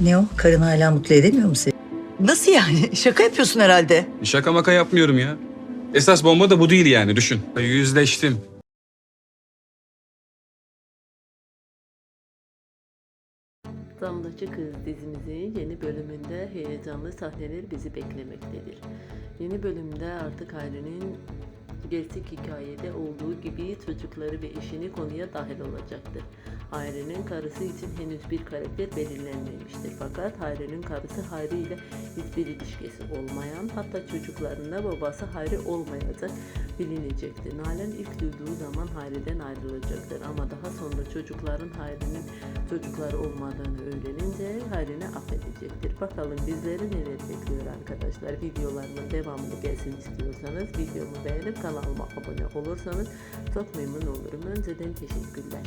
Ne o? Karın hala mutlu edemiyor mu seni? Nasıl yani? Şaka yapıyorsun herhalde. Şaka maka yapmıyorum ya. Esas bomba da bu değil yani düşün. Yüzleştim. Damlacı Kız dizimizin yeni bölümünde heyecanlı sahneler bizi beklemektedir. Yeni bölümde artık Hayri'nin gerçek hikayede olduğu gibi çocukları ve eşini konuya dahil olacaktır. Hayri'nin karısı için henüz bir karakter belirlenmemiştir. Fakat Hayri'nin karısı Hayri ile hiçbir ilişkisi olmayan hatta çocuklarında babası Hayri olmayacak bilinecektir. Nalan ilk duyduğu zaman Hayri'den ayrılacaktır ama daha sonra çocukların Hayri'nin çocukları olmadığını öğrenince Hayri'ni affedecektir. Bakalım bizleri neler bekliyor arkadaşlar. Videolarımın devamını gelsin istiyorsanız videomu beğenip kanalıma abone olursanız çok memnun olurum. Önceden teşekkürler.